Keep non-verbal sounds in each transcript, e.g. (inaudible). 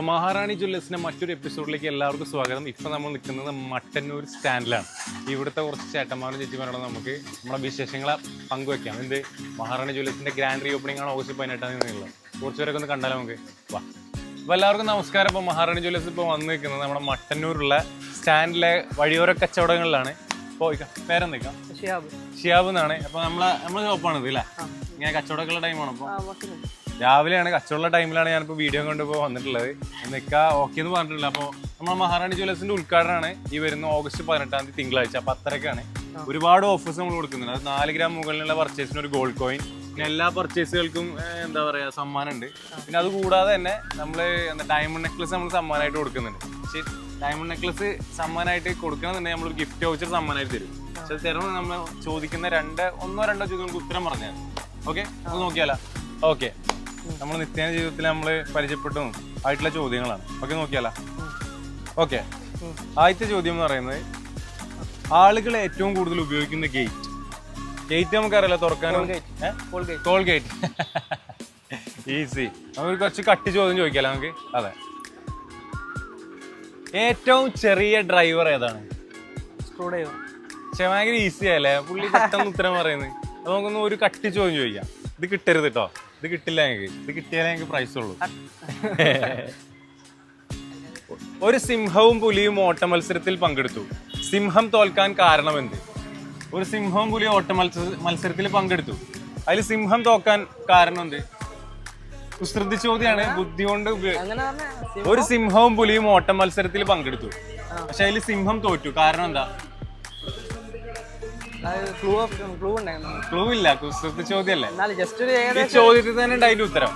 അപ്പോൾ മഹാറാണി ജ്വല്ലേഴ്സിന്റെ മറ്റൊരു എപ്പിസോഡിലേക്ക് എല്ലാവർക്കും സ്വാഗതം. ഇപ്പോൾ നമ്മൾ നിൽക്കുന്നത് മട്ടന്നൂർ സ്റ്റാൻഡിലാണ്. ഇവിടുത്തെ കുറച്ച് ചേട്ടന്മാരും ചേച്ചിമാരോട് നമുക്ക് നമ്മുടെ വിശേഷങ്ങളെ പങ്കുവെക്കാം. എന്ത്? മഹാറാണി ജ്വല്ലേഴ്സിന്റെ ഗ്രാൻഡ് റീ ഓപ്പണിംഗ് ആണ് ഓഗസ്റ്റ് പതിനെട്ടാം തീയതി കുറച്ച് പേരൊക്കെ ഒന്ന് കണ്ടാലോ നമുക്ക്. വാ. അപ്പോൾ എല്ലാവർക്കും നമസ്കാരം. ഇപ്പോൾ മഹാറാണി ജ്വല്ലേഴ്സ് ഇപ്പോൾ വന്ന് നിൽക്കുന്നത് നമ്മുടെ മട്ടന്നൂരുള്ള സ്റ്റാൻഡിലെ വഴിയോര കച്ചവടങ്ങളിലാണ്. ഇപ്പോൾ പേരെന്തിക്കാം ഷിയാബ്. ഷിയാബ് എന്നാണ്. അപ്പോൾ നമ്മളെ നമ്മളെ ഷോപ്പാണിത് അല്ലേ? ഇങ്ങനെ കച്ചവടമൊക്കെയുള്ള ടൈമാണ് അപ്പോൾ രാവിലെയാണ് കച്ചവട ടൈമിലാണ് ഞാനിപ്പോൾ വീഡിയോ കണ്ടിപ്പോ വന്നിട്ടുള്ളത്. നിൽക്കുക ഓക്കെ എന്ന് പറഞ്ഞിട്ടില്ല അപ്പോൾ നമ്മൾ മഹാറാണി ജ്വല്ലേഴ്സിന്റെ ഉദ്ഘാടനമാണ് ഈ വരുന്ന ഓഗസ്റ്റ് പതിനെട്ടാം തീയതി തിങ്കളാഴ്ച. പത്തരക്കാണ് ഒരുപാട് ഓഫേഴ്സ് നമ്മൾ കൊടുക്കുന്നുണ്ട്. അത് നാല് ഗ്രാം മുകളിലുള്ള പർച്ചേസിന് ഒരു ഗോൾഡ് കോയിൻ പിന്നെ എല്ലാ പർച്ചേസുകൾക്കും എന്താ പറയുക സമ്മാനമുണ്ട്. പിന്നെ അത് കൂടാതെ തന്നെ നമ്മൾ എന്താ ഡയമണ്ട് നെക്ലസ് നമ്മൾ സമ്മാനമായിട്ട് കൊടുക്കുന്നുണ്ട്. പക്ഷേ ഡയമണ്ട് നെക്ലസ് സമ്മാനമായിട്ട് കൊടുക്കണമെന്നുണ്ടെങ്കിൽ നമ്മളൊരു ഗിഫ്റ്റ് വൗച്ചർ സമ്മാനമായിട്ട് തരും. പക്ഷെ അത് തരുമ്പോൾ നമ്മൾ ചോദിക്കുന്ന രണ്ട് ഒന്നോ രണ്ടോ ചോദ്യങ്ങൾക്ക് ഉത്തരം പറഞ്ഞാൽ ഓക്കെ നമുക്ക് നോക്കിയാലോ? ഓക്കെ നമ്മൾ നിത്യേന ജീവിതത്തിൽ നമ്മൾ പരിചയപ്പെട്ടും ആയിട്ടുള്ള ചോദ്യങ്ങളാണ്. ഓക്കെ നോക്കിയാലോ? ഓക്കെ. ആദ്യത്തെ ചോദ്യം എന്ന് പറയുന്നത് ആളുകൾ ഏറ്റവും കൂടുതൽ ഉപയോഗിക്കുന്ന ഗേറ്റ്. ഗേറ്റ് നമുക്കറിയില്ല തുറക്കാനും? ടോൾ ഗേറ്റ് ഈസി നമുക്ക് കുറച്ച് കട്ടി ചോദ്യം ചോദിക്കാലോ നമുക്ക്? അതെ. ഏറ്റവും ചെറിയ ഡ്രൈവർ ഏതാണ്? സ്ക്രൂ ഡ്രൈവർ പക്ഷെ ഭയങ്കര ഈസി പുള്ളി പെട്ടെന്ന് ഉത്തരം പറയുന്നത്. നമുക്കൊന്ന് ഒരു കട്ടി ചോദ്യം ചോദിക്കാം. ഇത് കിട്ടരുത് കേട്ടോ ഇത് കിട്ടില്ല എനിക്ക് ഇത് കിട്ടിയാലേ എനിക്ക് പ്രൈസ് ഉള്ളൂ. (laughs) ഒരു സിംഹവും പുലിയും ഓട്ട മത്സരത്തിൽ പങ്കെടുത്തു. സിംഹം തോൽക്കാൻ കാരണം എന്ത് ഒരു സിംഹവും പുലിയും ഓട്ട മത്സര മത്സരത്തിൽ പങ്കെടുത്തു. അതിൽ സിംഹം തോക്കാൻ കാരണം എന്ത് കുസൃതി ചോദ്യമാണ് ബുദ്ധി കൊണ്ട് ഒരു സിംഹവും പുലിയും ഓട്ട മത്സരത്തിൽ പങ്കെടുത്തു പക്ഷെ അതിൽ സിംഹം തോറ്റു. കാരണം എന്താ? ക്ലൂ ക്ലൂ ഉണ്ടായിരുന്നു. ക്ലൂ ഇല്ല കുസൃതി ചോദ്യമല്ലേ? എന്നാലും ജസ്റ്റ് ഒരു ഈ ഏകദേശം ചോദ്യത്തിൽ തന്നെ ഉത്തരം.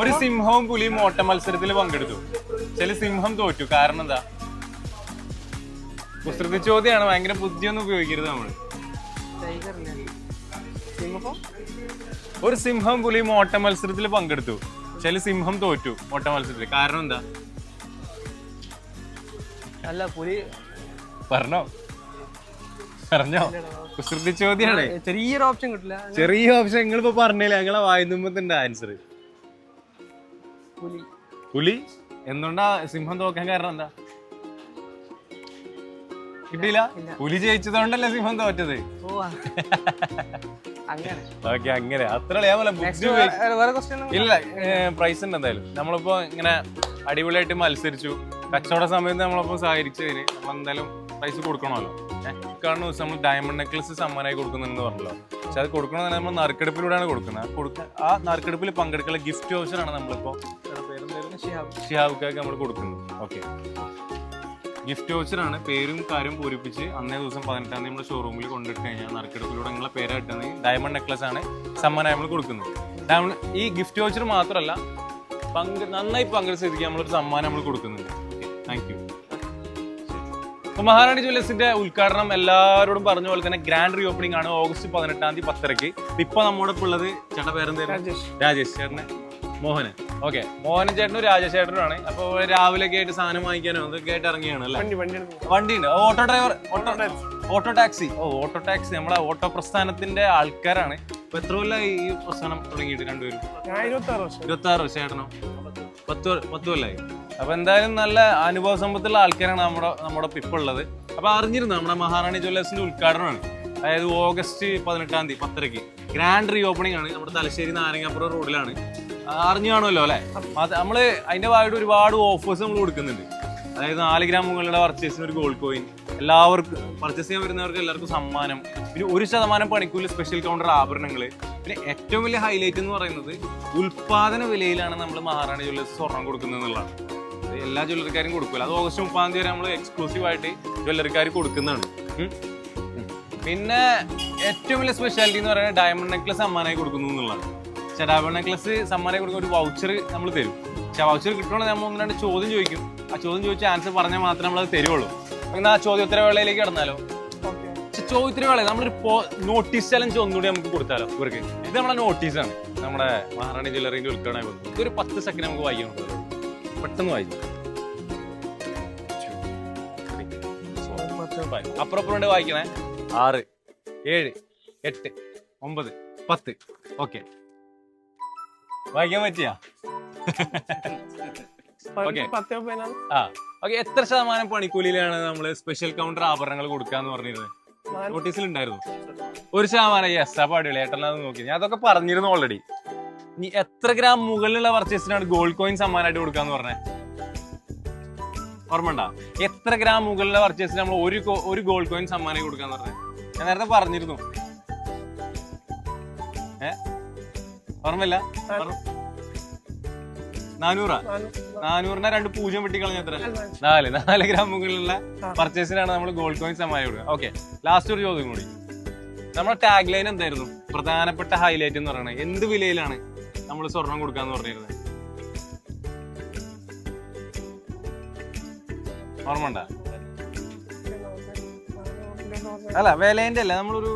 ഒരു സിംഹവും പുലിയും ഓട്ട മത്സരത്തിൽ പങ്കെടുത്തു. ചില സിംഹം തോറ്റു. കാരണം എന്താ? കുസൃതി ചോദ്യമാണ്. ഭയങ്കര ബുദ്ധിയൊന്നും ഉപയോഗിക്കരുത് നമ്മൾ ടൈഗർ ഇല്ലേ? സിംഹം? ഒരു സിംഹം പുലിയും ഓട്ട മത്സരത്തിൽ പങ്കെടുത്തു. ചില സിംഹം തോറ്റു ഓട്ട മത്സരത്തിൽ. കാരണം എന്താ? അല്ല പുലി പറഞ്ഞോ. പറഞ്ഞോ? കുസൃതി ചോദ്യമാണ് ചെറിയൊരു ഓപ്ഷൻ കിട്ടില്ല. ചെറിയ ഓപ്ഷൻ നിങ്ങൾ ഇപ്പൊ പറഞ്ഞില്ല ഞങ്ങളെ വായുന്നുമ്പത്തിന്റെ ആൻസർ പുലി. പുലി? എന്തുകൊണ്ടാ സിംഹം തോക്കാൻ കാരണം എന്താ? കിട്ടിയില്ല? പുലി ജയിച്ചതുകൊണ്ടല്ലേ സിംഹം തോറ്റത്? അങ്ങനെ. ഓക്കെ അങ്ങനെ. അത്ര ഇല്ല പ്രൈസ് ഉണ്ട് എന്തായാലും. നമ്മളിപ്പോ ഇങ്ങനെ അടിപൊളിയായിട്ട് മത്സരിച്ചു. കച്ചവട സമയത്ത് നമ്മളിപ്പോ സഹകരിച്ചതിന് നമ്മൾ എന്തായാലും പ്രൈസ് കൊടുക്കണമല്ലോ. കാണുന്ന ദിവസം നമ്മൾ ഡയമണ്ട് നെക്ലസ് സമ്മാനമായി കൊടുക്കുന്നുണ്ടെന്ന് പറഞ്ഞല്ലോ. പക്ഷെ അത് കൊടുക്കണമെന്ന് നമ്മൾ നറുക്കെടുപ്പിലൂടെയാണ് കൊടുക്കുന്നത്. ആ കൊടുക്ക ആ നറുക്കെടുപ്പിൽ പങ്കെടുക്കുന്ന ഗിഫ്റ്റ് ഓപ്ഷനാണ് നമ്മളിപ്പോ ഇവിടെ പേരെന്തായിരുന്നു? ഷിഹാബ്. നമ്മൾ കൊടുക്കുന്നത്. ഓക്കെ. ഗിഫ്റ്റ് വൗച്ചറാണ് പേരും കാര്യം പൂരിപ്പിച്ച് അന്നേ ദിവസം പതിനെട്ടാം തീയതി നമ്മുടെ ഷോറൂമിൽ കൊണ്ടിട്ട് കഴിഞ്ഞാൽ നറുക്കെടുപ്പിലൂടെ നിങ്ങളെ പേരായിട്ടാണ് ഡയമണ്ട് നെക്ലസ് ആണ് സമ്മാനമായി നമ്മൾ കൊടുക്കുന്നത്. ഡയമണ്ട് ഈ ഗിഫ്റ്റ് വൗച്ചർ മാത്രമല്ല പങ്ക് നന്നായി പങ്കെടുത്ത് നമ്മൾ നമ്മളൊരു സമ്മാനം നമ്മൾ കൊടുക്കുന്നുണ്ട്. താങ്ക് യു മഹാറാണി ജ്വല്ലേഴ്സിന്റെ ഉദ്ഘാടനം എല്ലാവരോടും പറഞ്ഞ പോലെ തന്നെ ഗ്രാൻഡ് റീ ഓപ്പണിംഗ് ആണ് ഓഗസ്റ്റ് പതിനെട്ടാം തീയതി പത്തരക്ക് ഇപ്പൊ നമ്മുടെ ഇപ്പൊ ഉള്ളത് ചേട്ടൻ പേരെന്തായിരുന്നു? രാജേഷ്. രാജേഷ് ചേട്ടന്. മോഹന്. ഓക്കെ മോഹൻ ചേട്ടനും രാജേഷ് ചേട്ടനുമാണ്. അപ്പൊ രാവിലെ ആയിട്ട് സാധനം വാങ്ങിക്കാനോ അതൊക്കെ ആയിട്ട് ഇറങ്ങിയാണ് അല്ലേ? വണ്ടി ഉണ്ട് auto driver. Auto auto taxi. ഓ ഓട്ടോ ടാക്സി. നമ്മളെ ഓട്ടോ പ്രസ്ഥാനത്തിന്റെ ആൾക്കാരാണ്. ഇപ്പൊ എത്ര കൊല്ലം ഈ പ്രസ്ഥാനം തുടങ്ങിയിട്ട് രണ്ടുപേരും? ഇരുപത്തി ആറ് വർഷം. ഇരുപത്തി ആറ് ചേട്ടനോ? പത്ത് പത്ത് കൊല്ലായി. അപ്പൊ എന്തായാലും നല്ല അനുഭവ സമ്പത്തുള്ള ആൾക്കാരാണ് നമ്മുടെ നമ്മുടെ ഇപ്പൊ ഉള്ളത്. അപ്പൊ അറിഞ്ഞിരുന്നു നമ്മുടെ മഹാറാണി ജ്വല്ലേഴ്സിന്റെ ഉദ്ഘാടനമാണ്. അതായത് ഓഗസ്റ്റ് പതിനെട്ടാം തീയതി പത്തരക്ക് ഗ്രാൻഡ് റീ ഓപ്പണിംഗ് ആണ്. നമ്മുടെ തലശ്ശേരി നാരങ്ങാപ്പുറം റോഡിലാണ്. അറിഞ്ഞു കാണുമല്ലോ അല്ലെ? അത് നമ്മൾ അതിന്റെ ഭാഗമായിട്ട് ഒരുപാട് ഓഫേഴ്സ് നമ്മൾ കൊടുക്കുന്നുണ്ട്. അതായത് നാല് ഗ്രാം മുകളിലുള്ള പർച്ചേസിന് ഒരു ഗോൾഡ് കോയിൻ എല്ലാവർക്കും പർച്ചേസ് ചെയ്യാൻ വരുന്നവർക്ക് എല്ലാവർക്കും സമ്മാനം. പിന്നെ ഒരു ശതമാനം പണിക്കൂലി സ്പെഷ്യൽ കൗണ്ടർ ആഭരണങ്ങൾ പിന്നെ ഏറ്റവും വലിയ ഹൈലൈറ്റ് എന്ന് പറയുന്നത് ഉൽപാദന വിലയിലാണ് നമ്മൾ മഹാറാണി ജ്വല്ലേഴ്സ് സ്വർണം കൊടുക്കുന്നത് എന്നുള്ളതാണ് എല്ലാ ജ്വല്ലറിക്കാരും കൊടുക്കില്ല അത് ഓഗസ്റ്റ് മുപ്പതാം തീയതി വരെ നമ്മൾ എക്സ്ക്ലൂസീവ് ആയിട്ട് ജ്വല്ലറിക്കാർ കൊടുക്കുന്നതാണ്. പിന്നെ ഏറ്റവും വലിയ സ്പെഷ്യാലിറ്റി എന്ന് പറയുന്നത് ഡയമണ്ട് നെക്ലസ് സമ്മാനമായി കൊടുക്കുന്നു എന്നുള്ളതാണ്. പക്ഷേ ഡയമണ്ട് നെക്ലസ് സമ്മാനമായി കൊടുക്കുന്ന ഒരു വൗച്ചർ നമ്മൾ തരും. പക്ഷെ ആ വൗച്ചർ കിട്ടണമെങ്കിൽ നമ്മൾ രണ്ട് ചോദ്യം ചോദിക്കും. ആ ചോദ്യം ചോദിച്ച ആൻസർ പറഞ്ഞാൽ മാത്രമേ നമ്മൾ അത് തരുള്ളൂ എന്നാൽ ആ ചോദ്യോത്തര വേളയിലേക്ക് കടന്നാലോ ചോദ്യത്തിന് വേള നമ്മളൊരു നോട്ടീസ് ചലഞ്ച് ഒന്നുകൂടി നമുക്ക് കൊടുത്താലോ? ഇവർക്ക്. ഇത് നമ്മുടെ നോട്ടീസാണ് നമ്മുടെ മഹാറാണി ജ്വല്ലറിന്റെ ഉദ്ഘാടനം ഒരു പത്ത് സെക്കൻഡ് നമുക്ക് വായിക്കണം കേട്ടോ. പെട്ടെന്ന് വായിച്ചു അപ്പുറപ്പുറം വായിക്കണേ. ആറ് ഏഴ് എട്ട് ഒമ്പത് പത്ത്. ഓക്കെ. വായിക്കാൻ പറ്റിയാ? ആ ഓക്കെ. എത്ര ശതമാനം പണിക്കൂലിയിലാണ് നമ്മൾ സ്പെഷ്യൽ കൗണ്ടർ ആഭരണങ്ങൾ കൊടുക്കാന്ന് പറഞ്ഞിരുന്നത്. നോട്ടീസിൽ ഉണ്ടായിരുന്നു. ഒരു ശതമാനം. എസ് ആ അടിപൊളി. ഏട്ടനാന്ന് നോക്കി. ഞാൻ അതൊക്കെ പറഞ്ഞിരുന്നു ഓൾറെഡി നീ എത്ര ഗ്രാം മുകളിലുള്ള പർച്ചേസിനാണ് ഗോൾഡ് കോയിൻ സമ്മാനമായിട്ട് കൊടുക്കാന്ന് ഓർമ്മ ഓർമ്മണ്ട എത്ര ഗ്രാം മുകളിലുള്ള പർച്ചേസിന് നമ്മൾ ഒരു ഒരു ഗോൾഡ് കോയിൻ സമ്മാനം കൊടുക്കാന്ന് പറഞ്ഞത് ഞാൻ നേരത്തെ പറഞ്ഞിരുന്നു. ഏ? ഓർമ്മയില്ല? ഓർമ്മ- നാനൂറാ. നാനൂറിനെ രണ്ട് പൂജ്യം വെട്ടിക്കളഞ്ഞ എത്ര നാല്. നാല് ഗ്രാം മുകളിലുള്ള. പർച്ചേസിനാണ് നമ്മൾ ഗോൾഡ് കോയിൻ സമ്മാനം കൊടുക്കുക. ഓക്കെ. ലാസ്റ്റ് ഒരു ചോദ്യം കൂടി. നമ്മുടെ ടാഗ് ലൈൻ എന്തായിരുന്നു? പ്രധാനപ്പെട്ട ഹൈലൈറ്റ് എന്ന് പറയുന്നത് എന്ത് വിലയിലാണ് നമ്മൾ സ്വർണം കൊടുക്കാന്ന് പറഞ്ഞിരുന്നത് ഓർമ്മ ഉണ്ടോ? അല്ല വിലേന്റെ അല്ല നമ്മളൊരു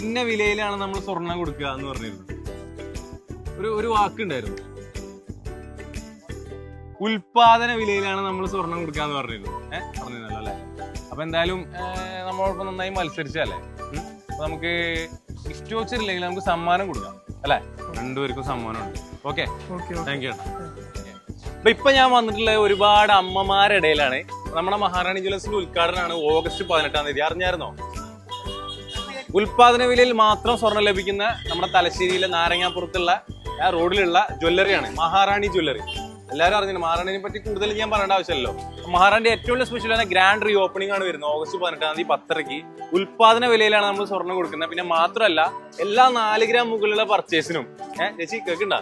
ഇന്ന വിലയിലാണ് നമ്മൾ സ്വർണം കൊടുക്കുക എന്ന് പറഞ്ഞിരുന്നു. ഒരു ഒരു വാക്കുണ്ടായിരുന്നു. ഉൽപാദന വിലയിലാണ് നമ്മൾ സ്വർണം കൊടുക്കുക എന്ന് പറഞ്ഞിരുന്നു. ഏഹ് പറഞ്ഞിരുന്നല്ലോ അല്ലെ? അപ്പൊ എന്തായാലും നമ്മളോടൊപ്പം നന്നായി മത്സരിച്ചല്ലേ നമുക്ക് ഇഷ്ടോച്ചില്ലെങ്കിൽ നമുക്ക് സമ്മാനം കൊടുക്കാം അല്ലേ? രണ്ടുപേർക്കും സമ്മാനമുണ്ട്. ഓക്കെ താങ്ക് യു അപ്പൊ ഇപ്പൊ ഞാൻ വന്നിട്ടുള്ള ഒരുപാട് അമ്മമാരുടെ ഇടയിലാണ് നമ്മുടെ മഹാറാണി ജ്വല്ലേഴ്സിന്റെ ഉദ്ഘാടനമാണ് ഓഗസ്റ്റ് പതിനെട്ടാം തീയതി. അറിഞ്ഞായിരുന്നോ? ഉൽപാദന വിലയിൽ മാത്രം സ്വർണം ലഭിക്കുന്ന നമ്മുടെ തലശ്ശേരിയിലെ നാരങ്ങാപ്പുറത്തുള്ള ആ റോഡിലുള്ള ജ്വല്ലറിയാണ് മഹാറാണി ജ്വല്ലറി. എല്ലാവരും അറിഞ്ഞു മഹാറാണിനെ പറ്റി കൂടുതൽ ഞാൻ പറയേണ്ട ആവശ്യമല്ലോ മഹാറാണിന്റെ ഏറ്റവും വലിയ സ്പെഷ്യൽ ആണ് ഗ്രാൻഡ് റീ ഓപ്പണിംഗ് ആണ് വരുന്നത്. ഓഗസ്റ്റ് പതിനെട്ടാം തീയതി പത്തരയ്ക്ക്. ഉൽപാദന വിലയിലാണ് നമ്മൾ സ്വർണം കൊടുക്കുന്നത്. പിന്നെ മാത്രമല്ല എല്ലാ നാല് ഗ്രാം മുകളിലുള്ള പർച്ചേസിനും ഏഹ് ചേച്ചി കേൾക്കണ്ട?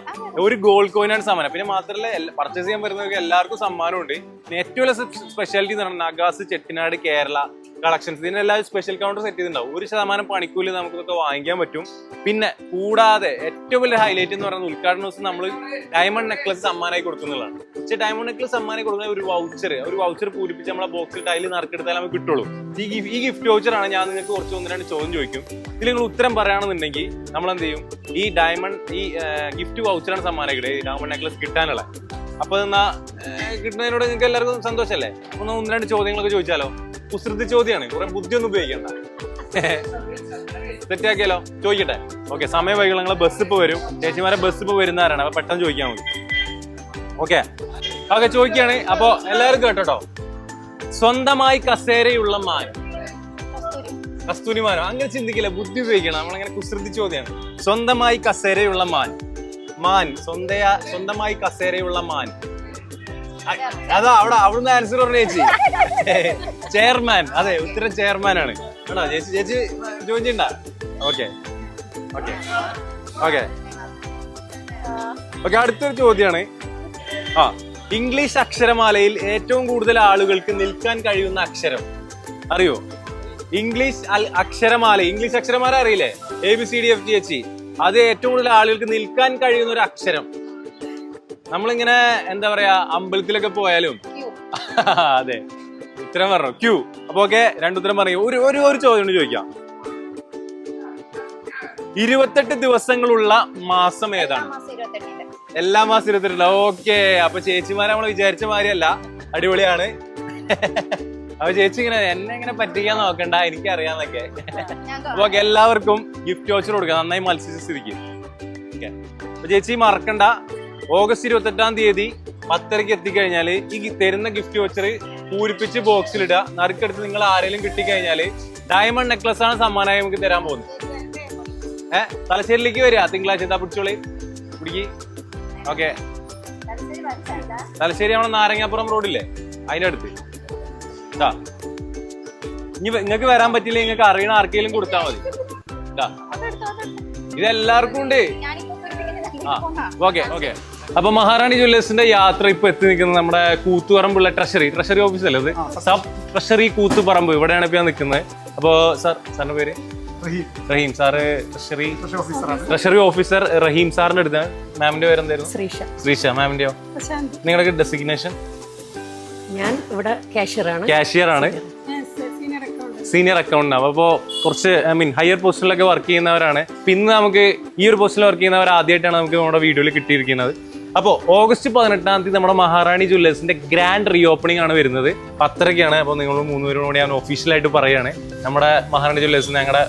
ഒരു ഗോൾഡ് കോയിനാണ് സമ്മാനം പിന്നെ മാത്രല്ല പർച്ചേസ് ചെയ്യാൻ വരുന്നവർക്ക് എല്ലാവർക്കും സമ്മാനമുണ്ട്. ഏറ്റവും വലിയ സ്പെഷ്യാലിറ്റി എന്ന് പറഞ്ഞാൽ നഗാസ് ചെട്ടിനാട് കേരള കളക്ഷൻസ് ഇതിനെല്ലാം സ്പെഷ്യൽ കൗണ്ടർ സെറ്റ് ചെയ്തിട്ടുണ്ടാവും. ഒരു ശതമാനം പണിക്കൂലി നമുക്കൊക്കെ വാങ്ങിക്കാൻ പറ്റും. പിന്നെ കൂടാതെ ഏറ്റവും വലിയ ഹൈലൈറ്റ് എന്ന് പറയുന്നത് ഉദ്ഘാടന ദിവസം നമ്മൾ ഡയമണ്ട് നെക്ലസ് സമ്മാനമായി കൊടുക്കുന്നതാണ്. പക്ഷേ ഡയമണ്ട് നെക്ലസ് സമ്മാനം കൊടുക്കുന്ന ഒരു വൗച്ചർ ഒരു വൗച്ചർ പൂരിപ്പിച്ച് നമ്മളെ ബോക്സിൽ ടൈൽ നറുക്കെടുത്താൽ നമുക്ക് കിട്ടുള്ളൂ. ഈ ഗിഫ്റ്റ് വൗച്ചറാണ് ഞാൻ നിങ്ങൾക്ക് കുറച്ച് ഒന്ന് രണ്ട് ചോദ്യം ചോദിക്കും. ഇതിൽ നിങ്ങൾ ഉത്തരം പറയുകയാണെന്നുണ്ടെങ്കിൽ നമ്മൾ എന്ത് ചെയ്യും ഈ ഡയമണ്ട് ഈ ഗിഫ്റ്റ് വൗച്ചറാണ് സമ്മാനമായിട്ട് ഡയമണ്ട് നെക്ലസ് കിട്ടാനുള്ള. അപ്പൊ എന്നാ കിട്ടുന്നതിനോട് നിങ്ങൾക്ക് എല്ലാവർക്കും സന്തോഷമല്ലേ ഒന്ന് ഒന്ന് രണ്ട് ചോദ്യങ്ങളൊക്കെ ചോദിച്ചാലോ? കുസൃതി ചോദ്യമാണ് കുറെ ബുദ്ധിയൊന്നും ഉപയോഗിക്കണ്ട. സെറ്റാക്കിയാലോ? ചോദിക്കട്ടെ. ഓക്കെ സമയം വൈകി നിങ്ങളെ ബസ് ഇപ്പൊ വരും. ചേച്ചിമാരെ ബസ് ഇപ്പൊ വരുന്നവരാണ്. അപ്പൊ പെട്ടെന്ന് ചോദിക്കാൻ മതി. ഓക്കെ. ഓക്കെ ചോദിക്കുകയാണ്. അപ്പൊ എല്ലാവരും കേട്ടോ. സ്വന്തമായി കസേരയുള്ള മാൻ. കസ്തൂരിമാനോ അങ്ങനെ ചിന്തിക്കില്ല. ബുദ്ധി ഉപയോഗിക്കണം. നമ്മളങ്ങനെ കുസൃതി ചോദ്യമാണ്. സ്വന്തമായി കസേരയുള്ള മാൻ. മാൻ. സ്വന്തയ സ്വന്തമായി കസേരയുള്ള മാൻ. അതാ അവിടെ അവിടുന്ന് ആൻസർ പറഞ്ഞു ചേച്ചി. ചെയർമാൻ. അതെ ഉത്തരം ചെയർമാൻ ആണ്? കേട്ടോ ചേച്ചി ചേച്ചി ജോയിൻ ചെയ്യണ്ട? ഓക്കെ. ഓക്കെ. ഓക്കെ. ഓക്കെ അടുത്തൊരു ചോദ്യമാണ്. ആ ഇംഗ്ലീഷ് അക്ഷരമാലയിൽ ഏറ്റവും കൂടുതൽ ആളുകൾക്ക് നിൽക്കാൻ കഴിയുന്ന അക്ഷരം. അറിയോ? ഇംഗ്ലീഷ് അക്ഷരമാല ഇംഗ്ലീഷ് അക്ഷരമാല അറിയില്ലേ? A B C D F G H അത് ഏറ്റവും കൂടുതൽ ആളുകൾക്ക് നിൽക്കാൻ കഴിയുന്ന ഒരു അക്ഷരം. നമ്മളിങ്ങനെ എന്താ പറയാ അമ്പലത്തിലൊക്കെ പോയാലും (laughs) അതെ. ഉത്തരം പറഞ്ഞു. ക്യൂ അപ്പൊ ഓക്കെ രണ്ടുത്തരം പറയും. ഒരു ഒരു ഒരു ചോദ്യം ചോദിക്കാം. ഇരുപത്തെട്ട് ദിവസങ്ങളുള്ള മാസം ഏതാണ്? എല്ലാ മാസം ഇരുപത്തെട്ടില്ല ഓക്കെ അപ്പൊ ചേച്ചിമാരെ നമ്മൾ വിചാരിച്ച മാതിരിയല്ല അടിപൊളിയാണ്. (laughs) അപ്പൊ ചേച്ചി ഇങ്ങനെ എന്നെ ഇങ്ങനെ പറ്റിക്കാൻ നോക്കണ്ട എനിക്ക് അറിയാന്നൊക്കെ അപ്പൊ എല്ലാവർക്കും ഗിഫ്റ്റ് വോച്ചർ കൊടുക്കാം നന്നായി മത്സരിച്ച സ്ഥിതിക്ക് അപ്പൊ ചേച്ചി മറക്കണ്ട. ഓഗസ്റ്റ് ഇരുപത്തെട്ടാം തീയതി പത്തരക്ക് എത്തിക്കഴിഞ്ഞാൽ ഈ തരുന്ന ഗിഫ്റ്റ് വോച്ചർ പൂരിപ്പിച്ച് ബോക്സിലിടുക നറുക്കെടുത്ത് നിങ്ങൾ ആരെങ്കിലും കിട്ടിക്കഴിഞ്ഞാൽ ഡയമണ്ട് നെക്ലസ് ആണ് സമ്മാനമായി നമുക്ക് തരാൻ പോകുന്നത്. ഏഹ് തലശ്ശേരിയിലേക്ക് വരിക തിങ്കളാഴ്ച. എന്താ പിടിച്ചോളി? പിടിക്ക്. ഓക്കെ. തലശ്ശേരി നമ്മുടെ നാരങ്ങാപ്പുറം റോഡില്ലേ അതിന്റെ അടുത്ത് ഇതാ ഇനി നിങ്ങൾക്ക് വരാൻ പറ്റില്ല നിങ്ങൾക്ക് അറിയണ ആർക്കെങ്കിലും കൊടുത്താൽ മതി. ഇതാ ഇത് എല്ലാവർക്കും ഉണ്ട്. ആ ഓക്കെ ഓക്കെ. അപ്പൊ മഹാറാണി ജ്വല്ലേഴ്സിന്റെ യാത്ര ഇപ്പൊ എത്തി നിൽക്കുന്നത് നമ്മുടെ കൂത്തുപറമ്പുള്ള ട്രഷറി. ട്രഷറി ഓഫീസ് അല്ലേ ഇത്? Sub treasury. കൂത്തുപറമ്പ്. ഇവിടെയാണ് ഇപ്പൊ ഞാൻ നിൽക്കുന്നത്. അപ്പൊ സാർ സാറിന്റെ പേര്? Rahim. Sir treasury treasury officer Rahim സാറിന്റെ അടുത്ത് മാമിന്റെ പേര് എന്തായിരുന്നു ശ്രീഷ. ശ്രീഷ. മാമിന്റെയോ? നിങ്ങളുടെ ഡെസിഗ്നേഷൻ? ഞാൻ ഇവിടെ കാഷ്യറാണ് കാഷ്യറാണ് സീനിയർ അക്കൗണ്ട് അപ്പോൾ കുറച്ച് ഐ മീൻ ഹയർ പോസ്റ്റിലൊക്കെ വർക്ക് ചെയ്യുന്നവരാണ്. പിന്നെ നമുക്ക് ഈ ഒരു പോസ്റ്റിൽ വർക്ക് ചെയ്യുന്നവർ ആദ്യമായിട്ടാണ് നമുക്ക് നമ്മുടെ വീഡിയോയിൽ കിട്ടിയിരിക്കുന്നത്. അപ്പോൾ ഓഗസ്റ്റ് പതിനെട്ടാം തീയതി നമ്മുടെ മഹാറാണി ജുവല്ലേഴ്സിന്റെ ഗ്രാൻഡ് റീ ഓപ്പണിംഗ് ആണ് വരുന്നത്. അത്രയ്ക്കാണ് അപ്പോൾ നിങ്ങൾ മൂന്നുപേരും കൂടി ഞാൻ ഒഫീഷ്യലായിട്ട് പറയുകയാണ് നമ്മുടെ മഹാറാണി ജുവല്ലേഴ്സ് ഞങ്ങളുടെ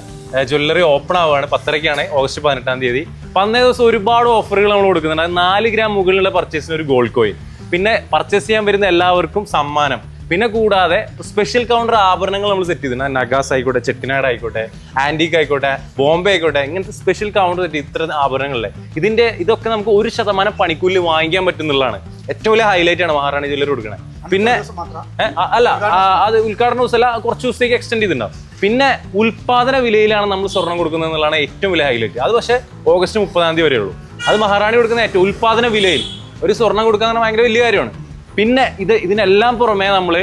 ജ്വല്ലറി ഓപ്പൺ ആവുകയാണ്. പത്തരയ്ക്കാണ് ഓഗസ്റ്റ് പതിനെട്ടാം തീയതി. അപ്പം അന്നേ ദിവസം ഒരുപാട് ഓഫറുകൾ നമ്മൾ കൊടുക്കുന്നുണ്ട്. നാല് ഗ്രാം മുകളിലുള്ള പർച്ചേസിന് ഒരു ഗോൾഡ് കോയിൻ പിന്നെ പർച്ചേസ് ചെയ്യാൻ വരുന്ന എല്ലാവർക്കും സമ്മാനം. പിന്നെ കൂടാതെ സ്പെഷ്യൽ കൗണ്ടർ ആഭരണങ്ങൾ നമ്മൾ സെറ്റ് ചെയ്തിട്ടുണ്ട്. നഗാസ് ആയിക്കോട്ടെ ചെട്ടിനാട് ആയിക്കോട്ടെ ആന്റിക് ആയിക്കോട്ടെ ബോംബെ ആയിക്കോട്ടെ ഇങ്ങനത്തെ സ്പെഷ്യൽ കൗണ്ടർ സെറ്റ് ഇത്ര ആഭരണങ്ങളിലെ ഇതിന്റെ ഇതൊക്കെ നമുക്ക് ഒരു ശതമാനം പണിക്കൂലി വാങ്ങിക്കാൻ പറ്റുന്നുള്ളതാണ്. ഏറ്റവും വലിയ ഹൈലൈറ്റ് ആണ് മഹാറാണി ജ്വല്ലറി കൊടുക്കുന്നത് പിന്നെ അല്ല അത് ഉദ്ഘാടന ദിവസമല്ല കുറച്ച് ദിവസത്തേക്ക് എക്സ്റ്റെൻഡ് ചെയ്തിട്ടുണ്ടാവും. പിന്നെ ഉൽപാദന വിലയിലാണ് നമ്മൾ സ്വർണം കൊടുക്കുന്നത് എന്നുള്ളതാണ് ഏറ്റവും വലിയ ഹൈലൈറ്റ് അത് പക്ഷേ ഓഗസ്റ്റ് മുപ്പതാം തീയതി വരെ ഉള്ളൂ അത് മഹാറാണി കൊടുക്കുന്ന ഏറ്റവും ഉൽപാദന വിലയിൽ. ഒരു സ്വർണം കൊടുക്കുക എന്ന് ഭയങ്കര വലിയ കാര്യമാണ്. പിന്നെ ഇത് ഇതിനെല്ലാം പുറമെ നമ്മൾ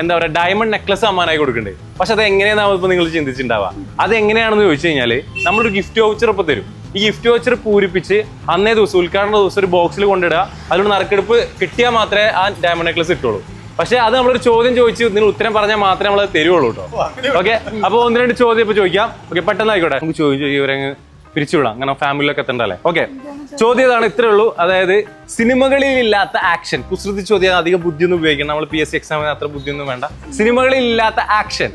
എന്താ പറയുക ഡയമണ്ട് നെക്ലസ് സമ്മാനമായി കൊടുക്കുന്നുണ്ട് പക്ഷെ അത് എങ്ങനെയാണെന്ന് ഇപ്പോൾ നിങ്ങൾ ചിന്തിച്ചിട്ടുണ്ടാവുക അത് എങ്ങനെയാണെന്ന് ചോദിച്ചു കഴിഞ്ഞാൽ നമ്മളൊരു ഗിഫ്റ്റ് വൗച്ചർ ഇപ്പോൾ തരും. ഈ ഗിഫ്റ്റ് വൗച്ചർ പൂരിപ്പിച്ച് അന്നേ ദിവസം ഉദ്ഘാടന ദിവസം ഒരു ബോക്സിൽ കൊണ്ടിടുക അതിലൂടെ നറുക്കെടുപ്പ് കിട്ടിയാൽ മാത്രമേ ആ ഡയമണ്ട് നെക്ലസ് ഇട്ടുള്ളൂ. പക്ഷെ അത് നമ്മളൊരു ചോദ്യം ചോദിച്ച് നിങ്ങൾ ഉത്തരം പറഞ്ഞാൽ മാത്രമേ നമ്മൾ തരുള്ളൂ കേട്ടോ. ഓക്കെ അപ്പോൾ ഒന്ന് രണ്ട് ചോദ്യം ഇപ്പോൾ ചോദിക്കാം. ഓക്കെ പെട്ടെന്ന് ആയിക്കോട്ടെ നമുക്ക് ചോദ്യം ചോദിക്കും ഇവരങ്ങ് പിരിച്ചുവിടാം. അങ്ങനെ ഫാമിലിയിലൊക്കെ എത്തണ്ടല്ലേ ഓക്കെ ചോദ്യം ഇതാണ് ഇത്രേ ഉള്ളൂ. അതായത് സിനിമകളിൽ ഇല്ലാത്ത ആക്ഷൻ കുസൃതി ചോദ്യം അധികം ബുദ്ധിയൊന്നും ഉപയോഗിക്കണം നമ്മൾ പി എസ് സി എക്സാമിന് അത്ര ബുദ്ധിയൊന്നും വേണ്ട. സിനിമകളിൽ ഇല്ലാത്ത ആക്ഷൻ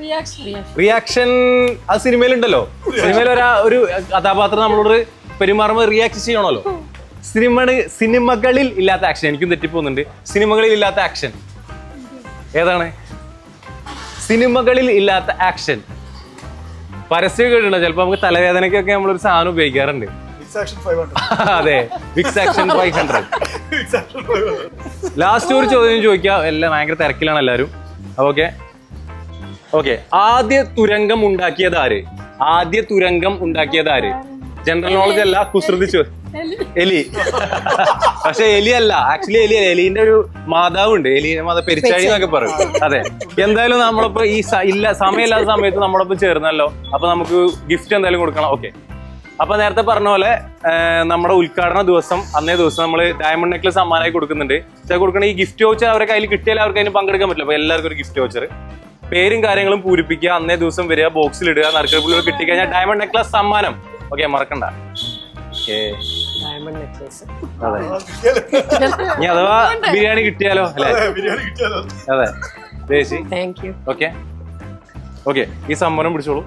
റിയാക്ഷൻ അത് സിനിമയിലുണ്ടല്ലോ. സിനിമയിൽ ഒരാ ഒരു കഥാപാത്രം നമ്മളോട് പെരുമാറുമ്പോൾ റിയാക്ട് ചെയ്യണമല്ലോ. സിനിമ സിനിമകളിൽ ഇല്ലാത്ത ആക്ഷൻ എനിക്കും തെറ്റിപ്പോകുന്നുണ്ട്. സിനിമകളിൽ ഇല്ലാത്ത ആക്ഷൻ ഏതാണ്? സിനിമകളിൽ ഇല്ലാത്ത ആക്ഷൻ പരസ്യം കേട്ടിട്ടുണ്ടോ ചിലപ്പോൾ നമുക്ക് നമ്മൾ ഒരു സാധനം ഉപയോഗിക്കാറുണ്ട്. അതെ Vicks Action five hundred last ഒരു ചോദ്യം ചോദിക്കാം. എല്ലാം ഭയങ്കര തിരക്കിലാണ് എല്ലാവരും. ഓക്കെ ഓക്കെ ആദ്യ തുരങ്കം ഉണ്ടാക്കിയത് ആര്? ആദ്യ തുരങ്കം ഉണ്ടാക്കിയത് ആര്? ജനറൽ നോളജ് അല്ല കുസൃതിച്ചു. എലി. പക്ഷെ എലി അല്ല ആക്ച്വലി എലി അല്ല. എലിന്റെ ഒരു മാതാവുണ്ട്. എലിന്റെ മാതാവ് പെരിച്ചാഴി എന്നൊക്കെ പറയും. അതെ. എന്തായാലും നമ്മളിപ്പോ ഈ ഇല്ല സമയമില്ലാത്ത സമയത്ത് നമ്മളൊപ്പം ചേർന്നല്ലോ. അപ്പൊ നമുക്ക് ഗിഫ്റ്റ് എന്തായാലും കൊടുക്കണം. ഓക്കെ അപ്പൊ നേരത്തെ പറഞ്ഞ പോലെ നമ്മുടെ ഉദ്ഘാടന ദിവസം അന്നേ ദിവസം നമ്മൾ ഡയമണ്ട് നെക്ലസ് സമ്മാനമായി കൊടുക്കുന്നുണ്ട്. പക്ഷേ കൊടുക്കണ ഈ ഗിഫ്റ്റ് വൗച്ചർ അവരെ കയ്യിൽ കിട്ടിയാൽ അവർക്ക് അതിന് പങ്കെടുക്കാൻ പറ്റില്ല. അപ്പൊ എല്ലാവർക്കും ഒരു ഗിഫ്റ്റ് വൗച്ചർ പേരും കാര്യങ്ങളും പൂരിപ്പിക്കുക അന്നേ ദിവസം വരിക ബോക്സിൽ ഇടുക നറുക്കെടുപ്പിൽ കിട്ടിക്കഴിഞ്ഞാൽ ഡയമണ്ട് നെക്ലസ് സമ്മാനം. ഓക്കെ മറക്കണ്ട. ഓക്കെ. ഡയമണ്ട് നെക്ലേസ് അതെ. (laughs) ഇനി അഥവാ ബിരിയാണി കിട്ടിയാലോ അല്ലേ? അതെ ദേശി. Thank you okay. ഓക്കെ ഈ സമ്മാനം പിടിച്ചോളൂ.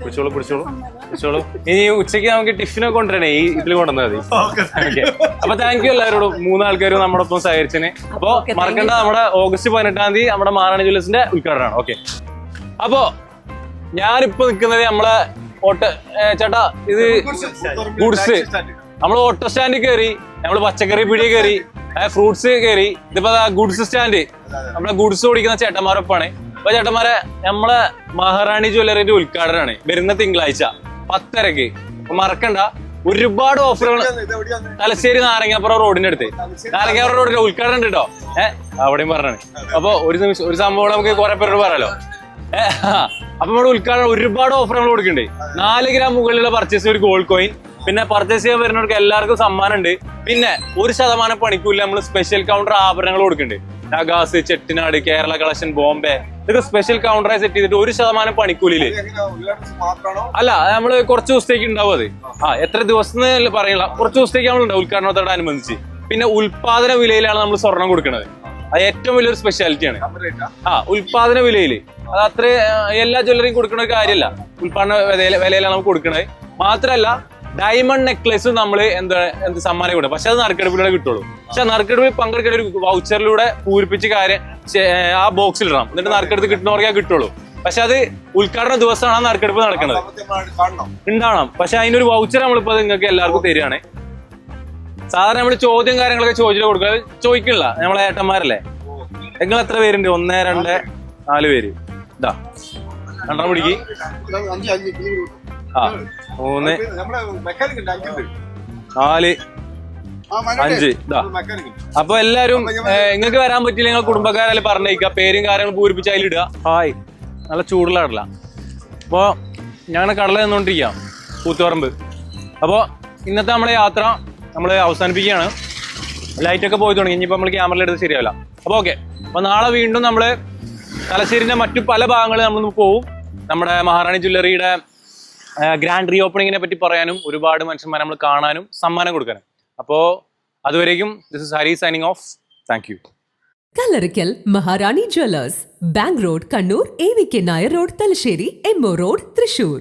പിടിച്ചോളൂ പിടിച്ചോളൂ. പിടിച്ചോളൂ. ഇനി ഉച്ചയ്ക്ക് നമുക്ക് ടിഫിനൊക്കെ കൊണ്ടുവരണേ ഈ ഇതിൽ കൊണ്ടുവന്നാൽ മതി. ഓക്കെ അപ്പൊ താങ്ക് യു എല്ലാവരോടും. മൂന്നാൾക്കാരും നമ്മുടെ ഒപ്പം സഹകരിച്ചതിന്. അപ്പൊ മറക്കണ്ട നമ്മുടെ ഓഗസ്റ്റ് പതിനെട്ടാം തീയതി നമ്മുടെ മാറാണി ജ്വല്ലേഴ്സിന്റെ ഉദ്ഘാടനമാണ്. ഓക്കെ. അപ്പോ ഞാനിപ്പോ നിൽക്കുന്നത് നമ്മളെ ഓട്ട ചേട്ടാ ഇത് ഗുഡ്സ്. നമ്മൾ ഓട്ടോ സ്റ്റാൻഡിൽ കയറി നമ്മൾ പച്ചക്കറി പിടി കയറി ഫ്രൂട്ട്സ് കയറി ഇതിപ്പോ ഗുഡ്സ് സ്റ്റാൻഡ് നമ്മളെ ഗുഡ്സ് ഓടിക്കുന്ന ചേട്ടന്മാരൊപ്പാണ്. അപ്പൊ ചേട്ടന്മാരെ നമ്മളെ മഹാറാണി ജ്വല്ലറിന്റെ ഉദ്ഘാടനമാണ് വരുന്ന തിങ്കളാഴ്ച പത്തരക്ക്. മറക്കണ്ട. ഒരുപാട് ഓഫറുകൾ തലശ്ശേരി നാരങ്ങാപ്പുറം റോഡിന്റെ അടുത്ത്. നാരങ്ങാപ്പുറം റോഡിന്റെ ഉദ്ഘാടനം ഉണ്ട് കേട്ടോ ഏഹ് അവിടെയും പറഞ്ഞാണ്. അപ്പൊ ഒരു നിമിഷം ഒരു സംഭവം നമുക്ക് കുറെ പേരോട് പറയാലോ. അപ്പൊ നമ്മുടെ ഉദ്ഘാടനം ഒരുപാട് നമ്മൾ കൊടുക്കുന്നുണ്ട് നാല് ഗ്രാം മുകളിലുള്ള പർച്ചേസ് ഒരു ഗോൾഡ് കോയിൻ പിന്നെ പർച്ചേസ് ചെയ്യാൻ വരുന്നവർക്ക് എല്ലാവർക്കും സമ്മാനം ഉണ്ട് പിന്നെ ഒരു ശതമാനം പണിക്കൂല നമ്മൾ സ്പെഷ്യൽ കൗണ്ടർ ആഭരണങ്ങൾ കൊടുക്കുന്നുണ്ട് നഗാസ് ചെട്ടിനാട് കേരള കളക്ഷൻ ബോംബെ. ഇതൊക്കെ സ്പെഷ്യൽ കൗണ്ടറായി സെറ്റ് ചെയ്തിട്ട് ഒരു ശതമാനം പണിക്കൂലിയിൽ. അല്ല നമ്മൾ കുറച്ച് ദിവസത്തേക്ക് ഉണ്ടാവും അത്. ആ എത്ര ദിവസം പറയുന്നില്ല കുറച്ച് ദിവസത്തേക്ക് നമ്മൾ ഉണ്ടാവും ഉദ്ഘാടനത്തോടനുബന്ധിച്ച് പിന്നെ ഉൽപാദന വിലയിലാണ് നമ്മൾ സ്വർണം കൊടുക്കുന്നത് അത് ഏറ്റവും വലിയൊരു സ്പെഷ്യാലിറ്റിയാണ് ആ? ഉൽപാദന വിലയിൽ അത് അത്ര എല്ലാ ജ്വല്ലറിയും കൊടുക്കുന്ന ഒരു കാര്യമല്ല. ഉൽപാദന വിലയില- വിലയിലാണ് നമുക്ക് കൊടുക്കുന്നത് മാത്രമല്ല ഡയമണ്ട് നെക്ലസ് നമ്മൾ എന്താ എന്ത് സമ്മാനം കൊടുക്കും. പക്ഷെ അത് നറുക്കെടുപ്പിലൂടെ കിട്ടുള്ളൂ. പക്ഷെ നറുക്കെടുപ്പിൽ പങ്കെടുക്കുന്ന ഒരു വൗച്ചറിലൂടെ പൂരിപ്പിച്ച് കാര്യം ആ ബോക്സിൽ ഇടണം. എന്നിട്ട് നറുക്കെടുത്ത് കിട്ടുന്നവർക്കേ കിട്ടുള്ളൂ. പക്ഷെ അത് ഉദ്ഘാടന ദിവസമാണ് ആ നറുക്കെടുപ്പ് നടക്കുന്നത്. ഉണ്ടാവണം. പക്ഷെ അതിനൊരു വൗച്ചർ നമ്മളിപ്പോ നിങ്ങൾക്ക് എല്ലാവർക്കും തരികയാണ്. സാധാരണ നമ്മൾ ചോദ്യം കാര്യങ്ങളൊക്കെ ചോദിച്ചിട്ട് കൊടുക്കുക ചോദിക്കണില്ല നമ്മളെ ഏട്ടന്മാരല്ലേ? നിങ്ങൾ എത്ര പേരുണ്ട്? ഒന്ന് രണ്ട് നാല് പേര്. ഇതാ. രണ്ടാം പിടിക്ക്. ആ മൂന്ന് നാല് അഞ്ച്. ഇതാ. അപ്പൊ എല്ലാരും നിങ്ങൾക്ക് വരാൻ പറ്റില്ല നിങ്ങൾ കുടുംബക്കാരെ പറഞ്ഞേക്കുക. പേരും കാര്യങ്ങളും പൂരിപ്പിച്ച് അതിലിടുക. ഹായ്. നല്ല ചൂടുള്ള കടല അപ്പോ ഞങ്ങൾ കടല നിന്നുകൊണ്ടിരിക്കാം കൂത്തുപറമ്പ്. അപ്പോൾ ഇന്നത്തെ നമ്മുടെ യാത്ര നമ്മൾ അവസാനിപ്പിക്കുകയാണ്. ലൈറ്റ് ഒക്കെ പോയി തുടങ്ങി. ഇനിയിപ്പോൾ നമ്മൾ ക്യാമറയിൽ എടുത്ത് ശരിയാവില്ല. അപ്പോൾ ഓക്കെ. അപ്പോൾ നാളെ വീണ്ടും നമ്മൾ തലശ്ശേരിന്റെ മറ്റു പല ഭാഗങ്ങളിൽ നമ്മൾ പോവും. നമ്മുടെ മഹാറാണി ജ്വല്ലറിയുടെ ഗ്രാൻഡ് റീ ഓപ്പണിങ്ങിനെ പറ്റി പറയാനും ഒരുപാട് മനുഷ്യന്മാരെ നമ്മൾ കാണാനും സമ്മാനം കൊടുക്കാനും. അപ്പോൾ അതുവരേക്കും this is Hari signing off thank you Kallarickal Maharani jewellers bank road Kannur A V K Nair road Thalassery M O road Thrissur.